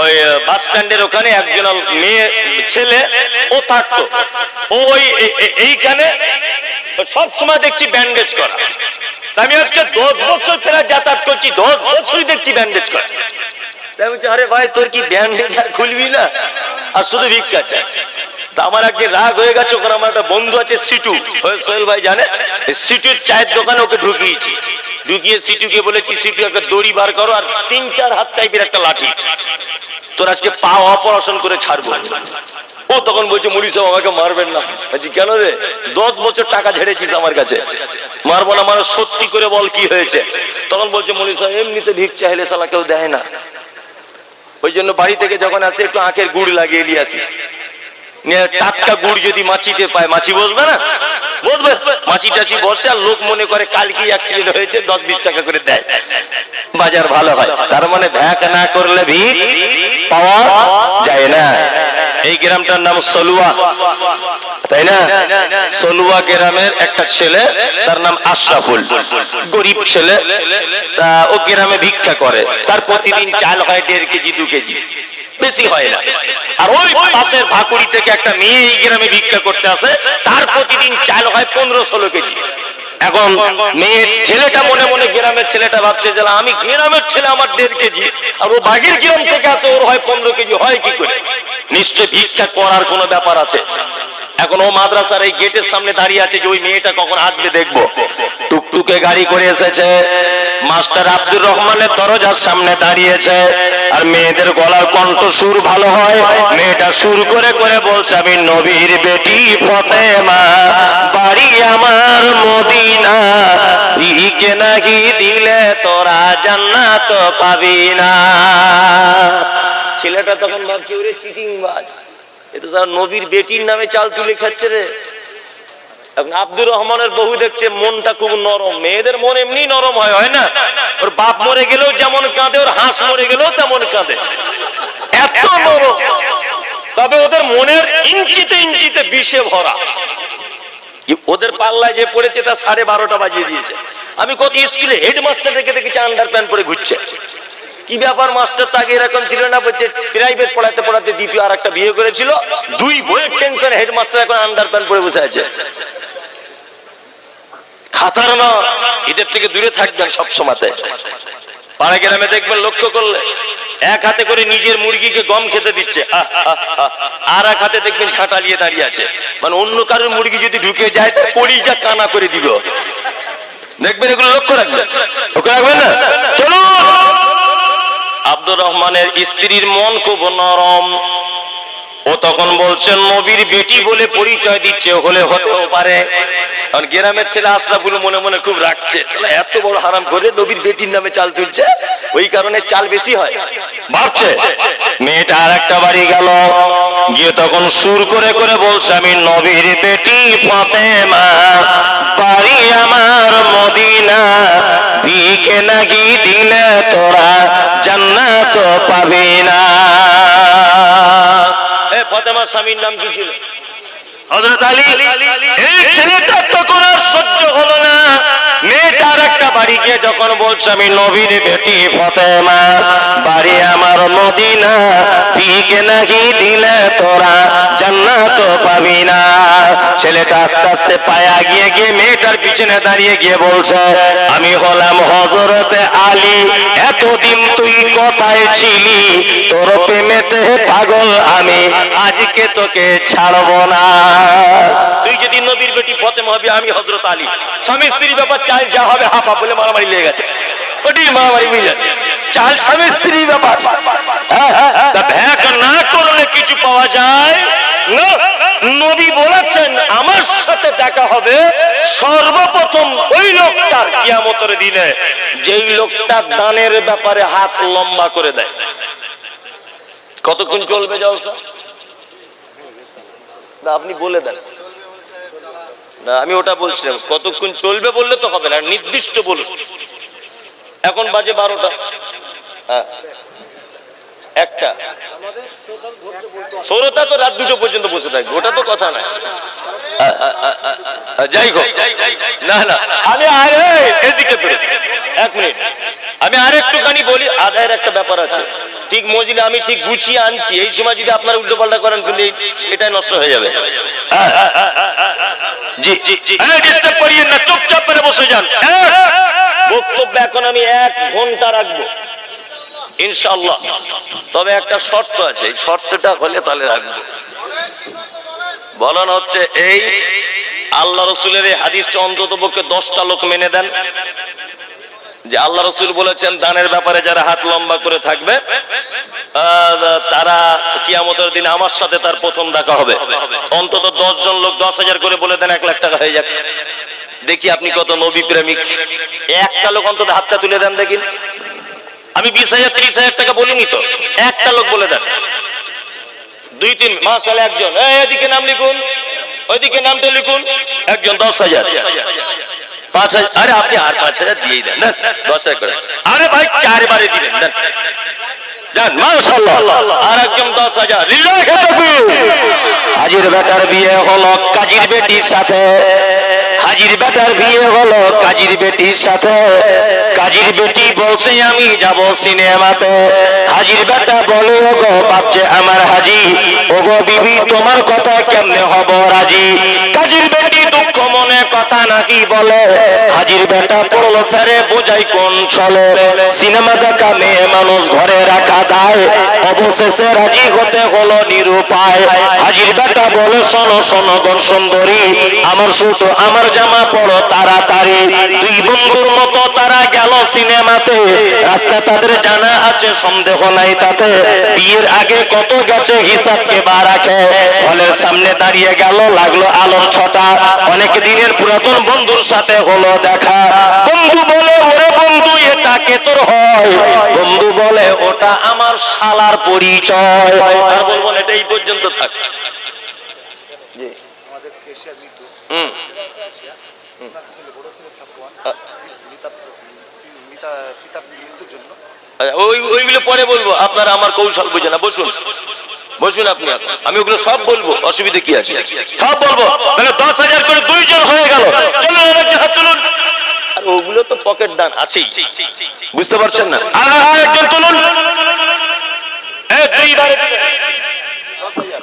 ওই বাস স্ট্যান্ডের ওখানে একজন মেয়ে, ছেলে, ও থাকতো। ওই এইখানে দেখছি ব্যান্ডেজ করা। আমি আজকে দশ বছর যাতায়াত করছি, দশ বছরই দেখছি ব্যান্ডেজ করা। আরে ভাই, তোর কি ব্যান্ডেজ আর খুলবি না? আর শুধু ভিক্ষা চাই? আমার আগে রাগ হয়ে গেছে, ওখানে আমার একটা বন্ধু আছে, সিটু। সোহেল ভাই জানে? সিটুর চায়ের দোকানে ওকে ঢুকিয়েছি। ঢুকিয়ে সিটুকে বলেছি, সিটু, একটা দড়ি বার করো আর তিন, চার হাত টাইপের একটা লাঠি। তোর আজকে পা অপারেশন করে ছাড়বো। ও তখন বলছে, মুড়ি সাহেব আমাকে মারবেন না। বলছি, কেন রে? দশ বছর টাকা ঝেড়েছিস আমার কাছে। মারবো না মানে সত্যি করে বল কি হয়েছে? তখন বলছে, মুড়ি সাহেব এমনিতে ভিক চাইলে সালা কেউ দেয় না। ওই জন্য বাড়ি থেকে যখন আসে, একটু আখের গুড় লাগিয়ে নিয়ে আসি। টাটকা গুড় যদি মাছিতে পায়, মাছি বসবে না? বসবে? মাছি টাছি বসে আর লোক মনে করে অ্যাক্সিডেন্ট হয়েছে, দশ বিশ টাকা করে দেয়। বাজার ভালো হয়। তার মানে ভ্যাক না করলে ভিক পাওয়া যায় না। এই গ্রামটার নাম সলুয়া। তাই না? সলুয়া গ্রামের একটা ছেলে, তার নাম আশরাফুল। গরিব ছেলে। তা ও গ্রামে ভিক্ষা করে। তার প্রতিদিন চাল হয় দেড় কেজি, দু কেজি। বেশি হয় না। আর ওই পাশের ভাকুড়ি থেকে একটা মেয়ে এই গ্রামে ভিক্ষা করতে আসে, তার প্রতিদিন চাল হয় পনেরো ষোলো কেজি। এখন মেয়ের ছেলেটা মনে মনে গ্রামের ছেলেটা ভাবছে যে আমি গ্রামের ছেলে আমার দেড় কেজি, আর ও বাঘের গ্রাম থেকে আসে, ওর হয় পনেরো কেজি, হয় কি করে? নিশ্চয় ভিক্ষা করার কোনো ব্যাপার আছে। এখন ও মাদ্রাসার এই গেটের সামনে দাঁড়িয়ে আছে যে ওই মেয়েটা কখন আসবে দেখব। টুকটুকে গাড়ি করে এসেছে, মাস্টার আব্দুর রহমানের দরজার সামনে দাঁড়িয়েছে, আর মেয়েদের গলার কণ্ঠ সুর ভালো হয়। মেয়েটা সুর করে করে বলছে, আমি নবীর বেটি ফতেমা, বাড়ি আমার মদিনা। দিকে নাকি দিলে তোরা জান্নাত পাবি না। ছেলেটা তখন ভাবছে, ওরে চিটিং বাজ এ তো স্যার নবীর বেটির নামে চাল তুলে খাচ্ছে রে। আব্দুর রহমানের বহু দেখছে মনটা খুব নরম। মেয়েদের মন এমনি নরম হয় হয় না? ওর বাপ মরে গেলেও যেমন কাঁদে, ওর হাঁস মরে গেলেও তেমন কাঁদে। এত নরম। তবে ওদের মনের ইঞ্চিতে ইঞ্চিতে বিষে ভরা। ওদের পাল্লায় যে পড়েছে তা সাড়ে বারোটা বাজিয়ে দিয়েছে। আমি কত স্কুলে হেডমাস্টার রেখে দেখেছি আন্ডার প্যান্ট পরে ঘুরছে। কি ব্যাপার মাস্টার তাকে এরকম ছিল না বলছে? প্রাইভেট পড়াতে পড়াতে দ্বিতীয় আর একটা বিয়ে করেছিল। দুই বইয়ের টেনশন হেডমাস্টার এখন আন্ডার প্যান্ট পরে বসে আছে। খাতার না, এদের থেকে দূরে থাকবেন সব সময়তে। পাড়া গ্রামে দেখবেন লক্ষ্য করলে, এক হাতে করে নিজের মুরগিকে গম খেতে দিচ্ছে। আর এক হাতে দেখবেন ঝাঁটালিয়ে দাঁড়িয়ে আছে। মানে অন্য কারোর মুরগি যদি ঢুকে যায় তো কলিজা কানা করে দিবে। দেখবেন এগুলো লক্ষ্য রাখবেন। ওকে রাখবেন না? চলুন! আব্দুর রহমানের স্ত্রীর মন খুব নরম। ও তখন বলছেন, নবীর বেটি বলে পরিচয় দিচ্ছে, হলে হতেও পারে। কারণ গ্রামের ছেলে আশরাফুল মনে মনে খুব রাখছে এত বড় হারাম করে নবীর বেটির নামে চাল তুলছে? ওই কারণে চাল বেশি হয়? ভাবছে মেয়েটা আর একটা বাড়ি গেল। গিয়ে তখন সুর করে করে বলছে, আমি নবীর বেটি ফতেমা। বাড়ি আমার মদিনা। দিকে নাকি দিলে তোরা জান্নাত পাবে না। এ ফতেমার স্বামীর নাম কি ছিল? হজরত আলী এই ছেলেটা তখন আর সহ্য হলো না। মেয়েটার একটা বাড়ি গিয়ে যখন বলছে, আমি নবীর বেটি ফতেমা, বাড়ি আমার মদিনা, পিকে নাকি দিলে তোরা জান্নাত পাবি না। ছেলেটা আস্তে আস্তে পায়া গিয়ে গিয়ে মেয়েটার পিছনে দাঁড়িয়ে গিয়ে বলছে, আমি হলাম হজরতে আলী, এতদিন তুই কোথায় ছিলি? তোর পাগল আমি আজকে তোকে ছাড়বো না। তুই যদি নবীর বেটি ফতেমা হবি আমি হজরত আলী। স্বামী স্ত্রী ব্যাপার চাল যা হবে হাফা বলে মারামারি লেগে গেছে। হ্যাঁ, নবী বলেছেন আমার সাথে দেখা হবে সর্বপ্রথম ওই লোকটার কিয়ামতের দিনে। যেই লোকটা দানের ব্যাপারে হাত লম্বা করে দেয়। কতক্ষণ চলবে জলসা? না, আপনি বলে দেন। না, আমি ওটা বলছিলাম, কতক্ষণ চলবে বললে তো হবে না নির্দিষ্ট বলুন। এখন বাজে বারোটা। হ্যাঁ। একটা। শ্রোতা তো রাত দুটো পর্যন্ত বসে থাকবে ওটা তো কথা নয়। যাই হোক। না না আমি আরে এদিকে এক মিনিট। আমি আর একটুখানি বলি আদায়ের একটা ব্যাপার আছে। ঠিক মজিলে আমি ঠিক গুছিয়ে আনছি এই সময় যদি আপনারা উল্টো পাল্টা করেন কিন্তু এটাই নষ্ট হয়ে যাবে। জি ডিস্টার্ব করিয়েন না চুপচাপ করে বসে যান। বক্তব্য এখন আমি এক ঘণ্টা রাখব। ইনশাল্লাহ তবে একটা শর্ত আছে, এই শর্তটা হলে তাহলে রাখব। বলন হচ্ছে, এই আল্লাহ রসুলের এই হাদিসটা অন্তত পক্ষে দশটা লোক মেনে দেন যে আল্লাহ রসুল বলেছেন, দানের ব্যাপারে যারা হাত লম্বা করে থাকবে তারা কিয়ামতের দিন আমার সাথে তার প্রথম দেখা হবে। অন্তত দশ জন লোক দশ হাজার করে বলে দেন, এক লাখ টাকা হয়ে যাক। দেখি আপনি কত নবী প্রেমিক। একটা লোক অন্তত হাতটা তুলে দেন দেখি। আমি বিশ হাজার, ত্রিশ হাজার টাকা বলিনি তো। একটা লোক বলে দেন। দুই, তিন মাস হলে একজন এদিকে নাম লিখুন। ওইদিকে নামটা লিখুন। একজন, দশ হাজার। পাঁচ হাজার। আরে, আপনি আর পাঁচ হাজার দিয়েই দেন। দশ হাজার করে। আরে ভাই, চারবারে দিবেন। দেন। মাসাল্লাহ আর একজন দশ হাজার। হাজির বেটার বিয়ে হলো কাজীর বেটির সাথে। হাজির বেটার বিয়ে হলো কাজীর বেটির সাথে। কাজীর বেটি বলছে, আমি যাব সিনেমাতে। হাজির বেটা বলে, ওগো বাপছে আমার হাজি, ওগো বিবি, তোমার কথা কেমনে হব রাজি? কাজীর বেটি দুঃখ মনে কথা নাকি বলে। হাজির বেটা পড়ল ফেরে, বোঝাই কোন চলে। সিনেমা দেখা মেয়ে মানুষ ঘরে রাখা দায়। অবশেষে রাজি হতে হলো নিরুপায়। হাজির বেটা বলে, শোনো শোনো গণ সুন্দরী, আমার শুধু আমার জামা পড়ো তাড়াতাড়ি। দুই বন্ধুর মতো তারা গেল সিনেমাতে। রাস্তা তাদের জানা আছে, সন্দেহ নাই তাতে। বিয়ের আগে কত গেছে, হিসাব কে বা রাখে। হলের সামনে দাঁড়িয়ে গেল, লাগল আলোর ছটা। অনেক দিনের পুরাতন বন্ধুর সাথে হলো দেখা। বন্ধু বলে ওরে বন্ধু এটা কে তোর হয়? বন্ধু বলে ওটা আমার শালার পরিচয়। আর বলব এটা এই পর্যন্ত থাক। আমাদের হুম সাফওয়ান মিতা। জন্য আচ্ছা, ওই ওইগুলো পরে বলব। আপনারা আমার কৌশল বুঝে না। বসুন। বসুন আপনি। আমি ওগুলো সব বলব। অসুবিধা কি আছে? সব বলব। তাহলে দশ হাজার করে দুইজন হয়ে গেল চলুন আরেকজন হাত তুলুন আর ওগুলো তো পকেট দান আছেই। বুঝতে পারছেন না? একজন তুলুন।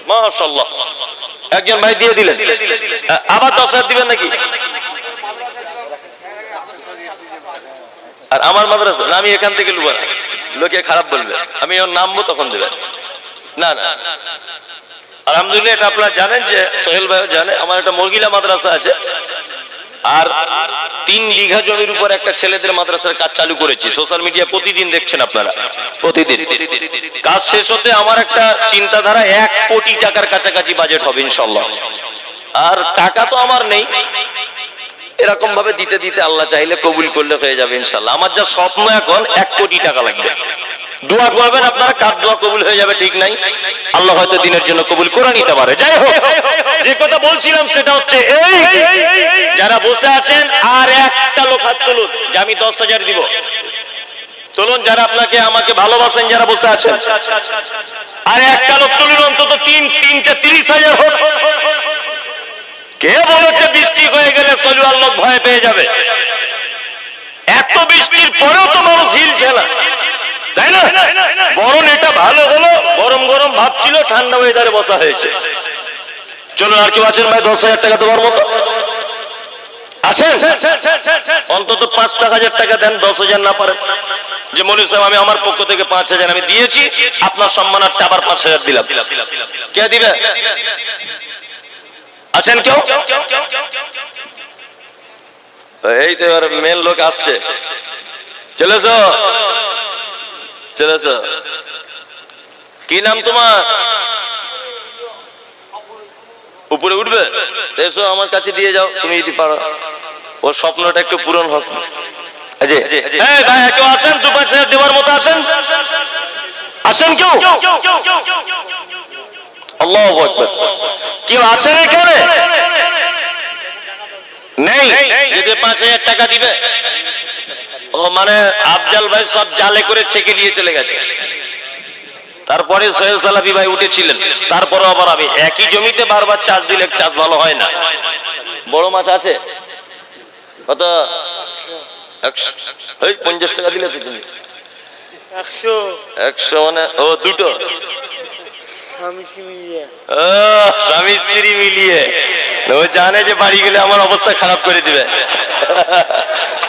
মাশাআল্লাহ। একজন ভাই দিয়ে দিলেন। আবার দশ হাজার দিবেন নাকি? আর আমার মাদ্রাসা আমি এখান থেকে লুবা লোকে খারাপ বলবে। আমি ওর নামবো তখন দেবেন। না না। আলহামদুলিল্লাহ এটা আপনারা জানেন যে সোহেল ভাই জানে। আমার একটা মহিলা মাদ্রাসা আছে। আর তিন বিঘা জমির উপর একটা ছেলেদের মাদ্রাসার কাজ চালু করেছি। সোশ্যাল মিডিয়া প্রতিদিন দেখছেন আপনারা। প্রতিদিন। কাজ শেষ হতে আমার একটা চিন্তাধারা এক কোটি টাকার কাছাকাছি বাজেট হবে ইনশাল্লাহ আর টাকা তো আমার নেই। এরকম ভাবে দিতে দিতে আল্লাহ চাইলে কবুল করলে হয়ে যাবে ইনশাল্লাহ আমার যা স্বপ্ন এখন, এক কোটি টাকা লাগবে। দোয়া করবেন, আপনারা কার দোয়া কবুল হয়ে যাবে ঠিক নাই? আল্লাহ হয়তো দিনের জন্য কবুল করে নিতে পারে। যাই হোক, যে কথা বলছিলাম সেটা হচ্ছে এই, যারা বসে আছেন, আর একটা লোক হাত তুলুন, যে আমি দশ হাজার দিব। তুলুন, যারা আপনাকে, আমাকে ভালোবাসেন, যারা বসে আছেন। আর একটা লোক তুলুন, অন্তত তিন, তিনটে তিরিশ হাজার হোক। কে বলেছে বৃষ্টি হয়ে গেলে সলুয়ার লোক ভয় পেয়ে যাবে। এত বৃষ্টির পরেও তো মানুষ হিলছে না তাই না বরং এটা ভালো হলো গরম গরম ভাবছিল ঠান্ডা ওয়েদারে বসা হয়েছে। চলুন আর কেউ আছেন ভাই? দশ হাজার টাকা দেওয়ার মতো? আছেন? অন্তত পাঁচটা হাজার টাকা দেন, দশ হাজার না পারেন। যে মনি সাহেব, আমি আমার পক্ষ থেকে পাঁচ হাজার, আমি দিয়েছি। আপনার সম্মানার্থে আবার পাঁচ হাজার দিলাম। কে দিবে? আছেন কেউ? এই তো এবার মেন লোক আসছে। চলেছ? চলেছ? কি নাম তোমার? উপরে উঠবে? এসো আমার কাছে দিয়ে যাও, তুমি যদি পারো। ওর স্বপ্নটা একটু পূরণ হোক। আছেন? দু দেওয়ার মতো আছেন? আছেন কেউ? আল্লাহ কেউ আছেন এখানে? নেই। যদি পাঁচ হাজার টাকা দিবে। ও মানে আফজাল ভাই সব জালে করে ছেকে দিয়ে চলে গেছে। তারপরে সোহেল সালাফি ভাই উঠেছিলেন। তারপরে আবার আমি একই জমিতে বারবার চাষ দিলে চাষ ভালো হয় না। বড় মাছ আছে? কত? ওই পঞ্চাশ টাকা দিলে তো তুমি। একশো। মানে ও দুটো। স্বামী স্ত্রী মিলিয়ে। ও জানে যে বাড়ি গেলে আমার অবস্থা খারাপ করে দিবে।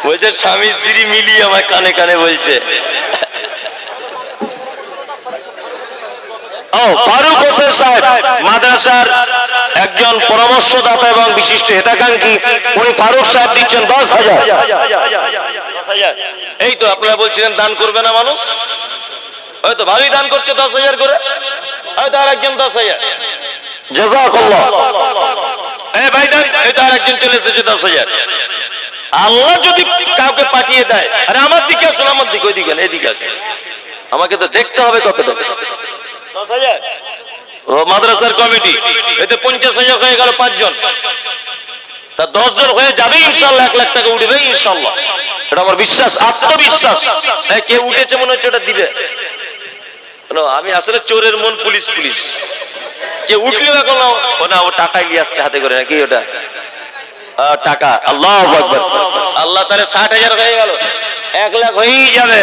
বলছে স্বামী স্ত্রী মিলিয়ে আমার কানে কানে বলছে। ও ফারুক হোসেন সাহেব মাদ্রাসার একজন পরামর্শদাতা এবং বিশিষ্ট হেতাকাঙ্ক্ষী উনি ফারুক সাহেব দিচ্ছেন দশ হাজার। এই তো আপনারা বলছিলেন দান করবে না মানুষ? হয়তো ভালোই দান করছে দশ হাজার করে। হয়তো আর একজন দশ হাজার। জাজাকাল্লাহ এই ভাই দান তো আর একজন চলে এসেছে দশ হাজার। আল্লাহ যদি কাউকে পাঠিয়ে দেয় আরে আমার দিকে আসুন আমার দিকে ওইদিকে এদিকে আসুন। আমাকে তো দেখতে হবে কত টাকা দশ হাজার ও মাদ্রাসার কমিটি। এতে পঞ্চাশ হাজার হয়ে গেল পাঁচজন। তা দশ জন হয়ে যাবে ইনশাল্লাহ এক লাখ টাকা উঠবে ইনশাল্লাহ। এটা আমার বিশ্বাস আত্মবিশ্বাস। হ্যাঁ, কে উঠেছে মনে হচ্ছে ওটা দিবে। আমি আসলে চোরের মন পুলিশ পুলিশ। কে উঠলেও এখন না ও টাকা নিয়ে আসছে হাতে করে নাকি ওটা? টাকা। আল্লাহ আল্লাহ তাহলে ষাট হাজার হয়ে গেল। এক লাখ হয়েই যাবে।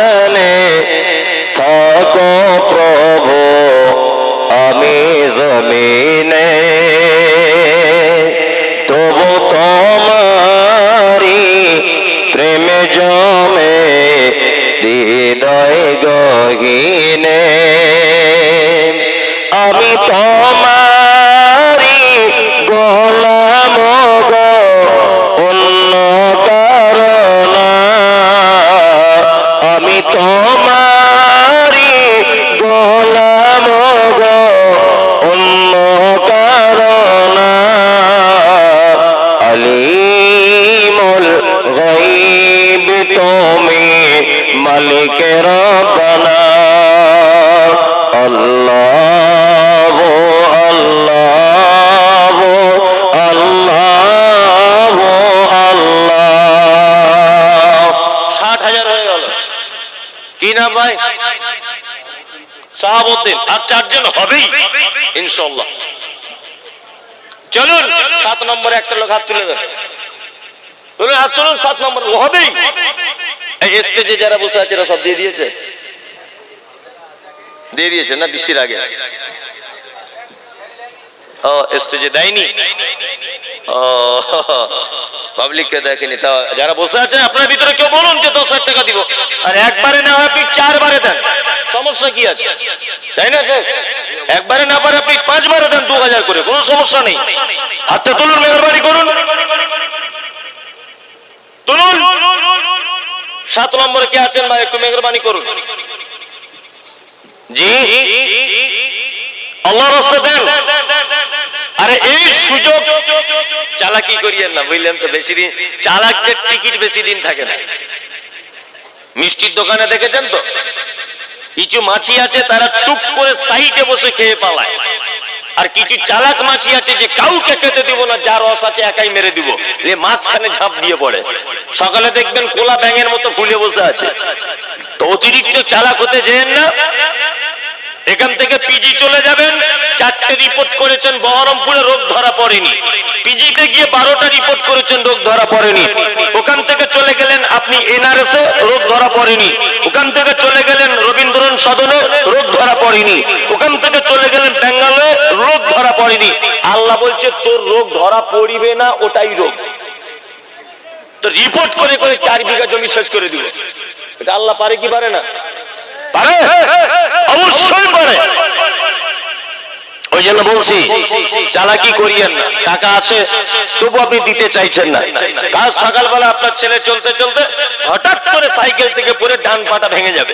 শাহাবুদ্দিন আর চারজন হবেই ইনশাল্লাহ চলুন, সাত নম্বরে একটা লোক হাত তুলে দেবে হাত তুলুন, সাত নম্বর হবেই। এই স্টেজে যারা বসে আছে এরা সব দিয়ে দিয়েছে? দিয়ে দিয়েছে না বৃষ্টির আগে? স্টেজে দেয়নি। পাবলিককে দেখেনি। তা যারা বসে আছে, আপনার ভিতরে কেউ বলুন যে দশ হাজার টাকা দিব। আর একবারে না হয় আপনি চারবারে দেন। সমস্যা কি আছে? তাই না, স্যার? একবারে না পারে আপনি পাঁচবারে দেন দু হাজার করে। কোনো সমস্যা নেই। হাতটা তুলুন, মেহরবানি করুন। তুলুন। সাত নম্বরে কে আছেন ভাই? একটু মেহরবানি করুন। জি? আল্লাহ রাস্তা দেন। আরে এই সুযোগ চালাকি করিয়েন না, বুঝলেন তো? বেশি দিন চালাকদের টিকিট বেশি দিন থাকে না। মিষ্টির দোকানে দেখেছেন তো? কিছু মাছি আছে, তারা টুক করে সাইডে বসে খেয়ে পালায়। আর কিছু চালাক মাছি আছে যে কাউকে খেতে দিব না, যার রস আছে একাই মেরে দিব। এ মাঝখানে ঝাঁপ দিয়ে পড়ে। সকালে দেখবেন কোলা ব্যাঙের মতো ফুলে বসে আছে। তো অতিরিক্ত চালাক হতে যেন না? এখান থেকে পিজি চলে যাবেন। চারটে রিপোর্ট করেছেন, বহরমপুরে রোগ ধরা পড়েনি। পিজিতে গিয়ে বারোটা রিপোর্ট করেছেন, রোগ ধরা পড়েনি। ওখান থেকে চলে গেলেন আপনি এনআরএস এ, রোগ ধরা পড়েনি। ওখান থেকে চলে গেলেন রবীন্দ্রন সদনে, রোগ ধরা পড়েনি। ওখান থেকে চলে গেলেন বেঙ্গালে রোগ ধরা পড়েনি। আল্লাহ বলছে, তোর রোগ ধরা পড়িবে না, ওটাই রোগ। তো রিপোর্ট করে করে চার বিঘা জমি শেষ করে দিবে এটা আল্লাহ পারে কি পারে না? পারে? অবশ্যই পারে। ওই জন্য বলছি, চালাকি করিয়েন না। টাকা আছে, তবু আপনি দিতে চাইছেন না। কাল সকালবেলা আপনার ছেলে চলতে চলতে হঠাৎ করে সাইকেল থেকে পড়ে ডান পাটা ভেঙে যাবে।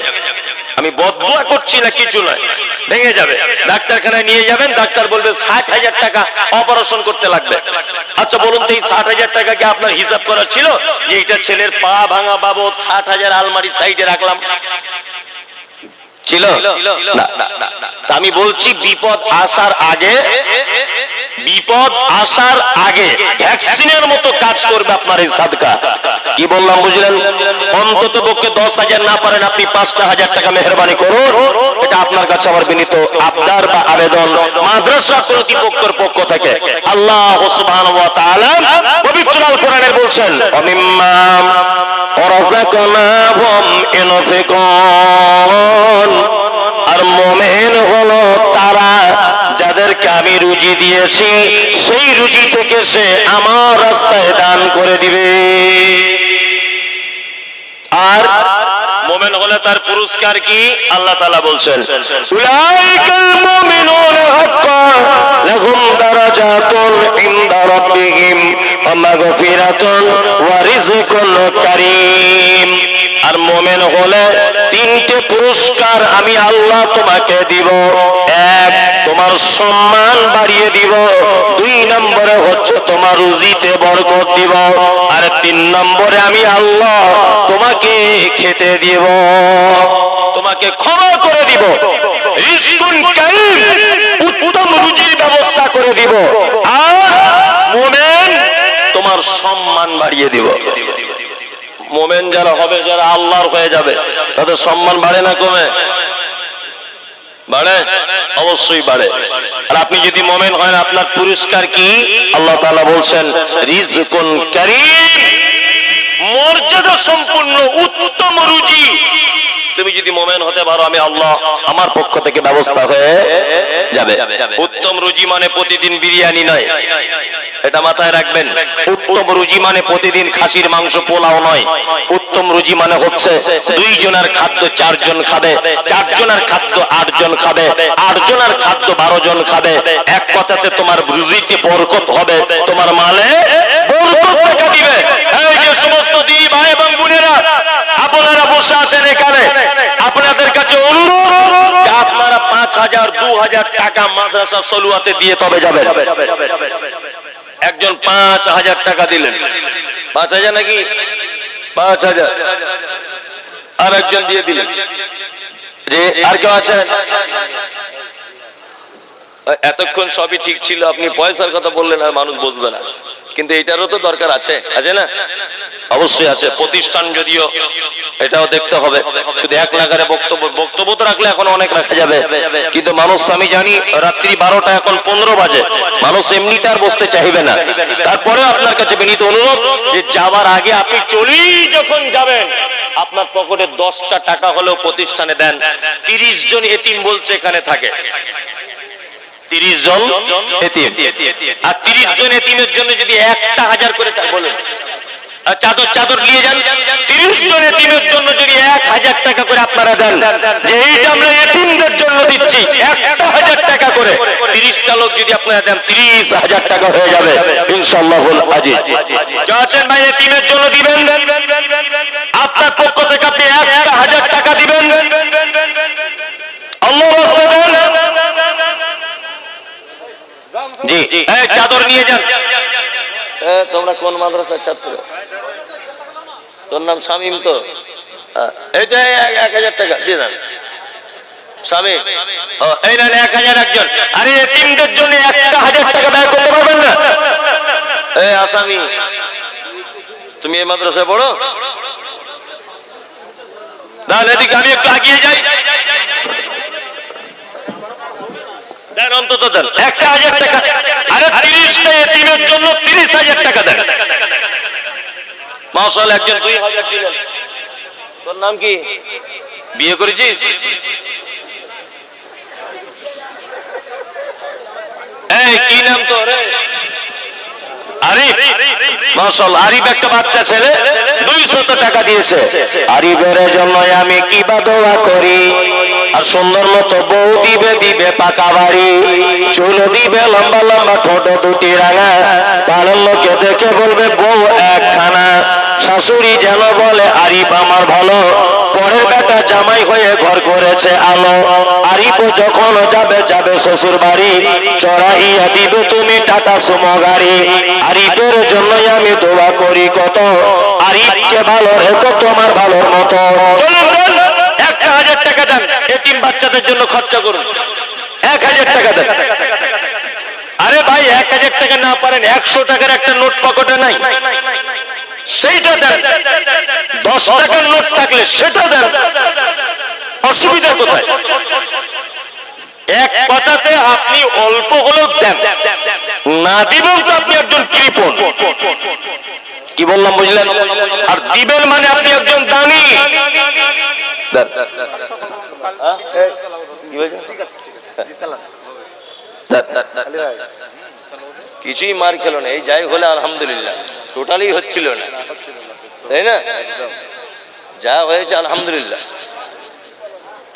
আমি বদুয়া করছি না, কিছু নয়। ভেঙে যাবে। ডাক্তারখানায় নিয়ে যাবেন, ডাক্তার বলবে ষাট হাজার টাকা অপারেশন করতে লাগবে। আচ্ছা বলুন তো এই ষাট হাজার টাকা কি আপনার হিসাব করা ছিল? যে এইটা ছেলের পা ভাঙা বাবদ ষাট হাজার আলমারি সাইডে রাখলাম। ছিল? আমি বলছি বিপদ আসার আগে, বিপদ আসার আগে ভ্যাকসিনের মতো কাজ করবে আপনার এই সাদকা। কি বললাম, বুঝলেন? অন্তত পক্ষে দশ হাজার না পারেন আপনি পাঁচটা হাজার টাকা মেহরবানি করুন। এটা আপনার কাছে আমার বিনীত আবদার বা আবেদন। মাদ্রাসা কর্তৃপক্ষের পক্ষ থেকে আল্লাহ পবিত্র কোরআনের বলছেন আর মোমেন হলো তারা যাদেরকে আমি রুজি দিয়েছি, সেই রুজি থেকে সে আমার রাস্তায় মোমেন হলে তার পুরস্কার কি? আল্লাহ তালা বলছেন উলাইকাল মুমিনুনা হাক্কান লাহুম দারাজাতুন আর মোমেন হলে তিনটে পুরস্কার আমি আল্লাহ তোমাকে দিব। এক, তোমার সম্মান বাড়িয়ে দিব। দুই নম্বরে হচ্ছে তোমার রুজিতে বরকত দিব। আর তিন নম্বরে আমি আল্লাহ তোমাকে খেতে দিব। তোমাকে ক্ষমা করে দিব। উত্তম রুজির ব্যবস্থা করে দিব। আর মোমেন তোমার সম্মান বাড়িয়ে দিব। মোমেন যারা হবে, যারা আল্লাহর হয়ে যাবে, তাদের সম্মান বাড়ে না কমে? বাড়ে? অবশ্যই বাড়ে। আর আপনি যদি মোমেন হয় আপনার পুরস্কার কি? আল্লাহ তালা বলছেন, রিজকুন ক্যারি মর্যাদা সম্পূর্ণ, উত্তম রুজি। তুমি যদি মোমেন হতে পারো, আমি আল্লাহ আমার পক্ষ থেকে ব্যবস্থা হয়ে যাবে। উত্তম রুজি মানে প্রতিদিন বিরিয়ানি নয়। এটা মাথায় রাখবেন। উত্তম রুজি মানে প্রতিদিন খাসির মাংস পোলাও নয়। উত্তম রুজি মানে হচ্ছে দুই জনের খাদ্য চারজন খাবে, চারজনের খাদ্য আটজন খাবে, আটজনের খাদ্য বারো জন খাবে। এক কথাতে তোমার রুজিতে বরকত হবে, তোমার মালে বরকত দেখা দিবে এই যে সমস্ত দিদি ভাই এবং বোনেরা আপনারা বসে আছেন এখানে আপনাদের কাছে অনুরোধ যে আপনারা পাঁচ হাজার, দু হাজার টাকা মাদ্রাসা সলুয়াতে দিয়ে তবে যাবেন। একজন পাঁচ হাজার টাকা দিলেন। পাঁচ হাজার নাকি? পাঁচ হাজার। আর একজন দিয়ে দিলেন। যে আর কেউ আছেন? এতক্ষণ সবই ঠিক ছিল, আপনি পয়সার কথা বললেন আর মানুষ বুঝবে না। কিন্তু এটারও তো দরকার আছে আছে না? অবশ্যই আছে, প্রতিষ্ঠান যদিও এটাও দেখতে হবে। শুধু এক নাগারে বক্তব্য বক্তব্য তো রাখলে এখন অনেক রাখা যাবে। কিন্তু মানুষ, আমি জানি, রাত্রি বারোটা, এখন পনেরো বাজে। মানুষ এমনিতে আর বসতে চাইবে না। তারপরে আপনার কাছে বিনীত অনুরোধ যে যাওয়ার আগে আপনি চলেই যখন যাবেন, আপনার পকেটে দশটা টাকা হলেও প্রতিষ্ঠানে দেন। তিরিশ জন এতিম বলছে এখানে থাকে। তিরিশ জন এতিম। আর তিরিশ জন এতিমের জন্য যদি একটা হাজার করে আর চাদর চাদর নিয়ে যান। তিরিশ জন এতিমের জন্য যদি এক হাজার টাকা করে আপনারা দেন, যে এইটা আমরা এতিমদের জন্য দিচ্ছি, একটা হাজার টাকা করে। তিরিশটা লোক যদি আপনারা দেন, তিরিশ হাজার টাকা হয়ে যাবে ভাই জন্য দিবেন। আপনার পক্ষ থেকে একটা হাজার টাকা দিবেন। জি চাদর নিয়ে যান। এ, তোমরা কোন মাদ্রাসার ছাত্র? তোর নাম শামিম তো? হ্যাঁ, এক- হাজার একজন। আরে জন্য টাকা আসামি। তুমি এই মাদ্রাসায় পড়ো? না এদিকে আমি একটু আগিয়ে যাই। অন্তত দেন। একটা হাজার টাকা। আরে তিরিশটা জন্য তিরিশ হাজার টাকা দেন। একজন দুই হাজার দিলেন। তোর নাম কি? বিয়ে করেছিস? আরিফ। একটা বাচ্চা ছেলে টাকা দিয়েছে। আরিফের জন্য আমি কি বা করি? আর সুন্দর মতো বউ দিবে দিবে পাকা বাড়ি। চুল দিবে লম্বা লম্বা, ঠোঁট দুটি রাঙা। পাড়ার লোকে দেখে বলবে, বউ একখানা। শাশুড়ি যেন বলে, আরিফ আমার ভালো। পরের বেটা জামাই হয়ে ঘর করেছে আলো। আরিফ যখন যাবে যাবে শ্বশুর বাড়ি। চড়াইয়া দিবে, তুমি টাটা, সুমো গাড়ি। আরিফের জন্যই আমি দোয়া করি কত। আরিফকে ভালো রেখো তোমার ভালোর মতো চলুন দেন, একটা হাজার টাকা দেন, এতিম বাচ্চাদের জন্য খরচা করুন। এক হাজার টাকা দেন। আরে ভাই, এক হাজার টাকা না পারেন, একশো টাকার একটা নোট পকেটে নাই। সেইটা দেন। দশ টাকার নোট থাকলে সেটা দেন। অসুবিধা কোথায়? এক কথাতে আপনি অল্প হলেও দেন। না দিবেন তো আপনি একজন কৃপণ। কি বললাম, বুঝলেন? আর দিবেন মানে আপনি একজন দানি কিছুই মার খেলো না। এই যাই হলে আলহামদুলিল্লাহ। টোটালি হচ্ছিল না। তাই না? যা হয়েছে আলহামদুলিল্লাহ।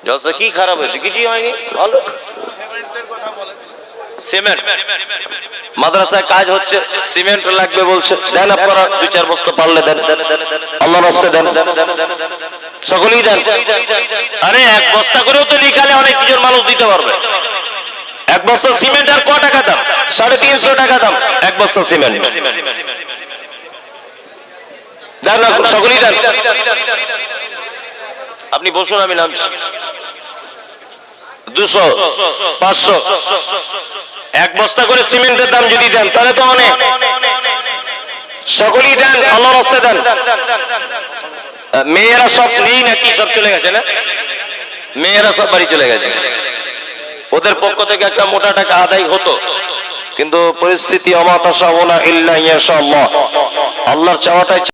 জলসা কি খারাপ হয়েছে? কিছুই হয়নি। ভালো। সিমেন্ট। মাদ্রাসায় কাজ হচ্ছে, সিমেন্ট লাগবে বলছে। দেন আপনারা দুই চার বস্তা পারলে দেন। আল্লাহ রাস্তে দেন। সকলেই দেন। আরে এক বস্তা করেও তো লিখালে অনেক কিছুর মানুষ দিতে পারবে। এক বস্তা সিমেন্ট আর ক টাকা দাম? সাড়ে তিনশো টাকা দাম। এক বস্তা সিমেন্ট। দেন না, সকলেই দেন। আপনি বসুন, আমি নামছি। দুশো, পাঁচশো। এক বস্তা করে সিমেন্টের দাম যদি দেন, তাহলে তো অনেক। সকলেই দেন আল্লাহ রাস্তায় দেন। মেয়েরা সব নেই নাকি? সব চলে গেছে না? মেয়েরা সব বাড়ি চলে গেছে। ওদের পক্ষ থেকে একটা মোটা টাকা আদায় হতো। কিন্তু পরিস্থিতি অমাতা সাবনা ইল্লা ইয়াশাআল্লাহ। আল্লাহর চাওয়াটাই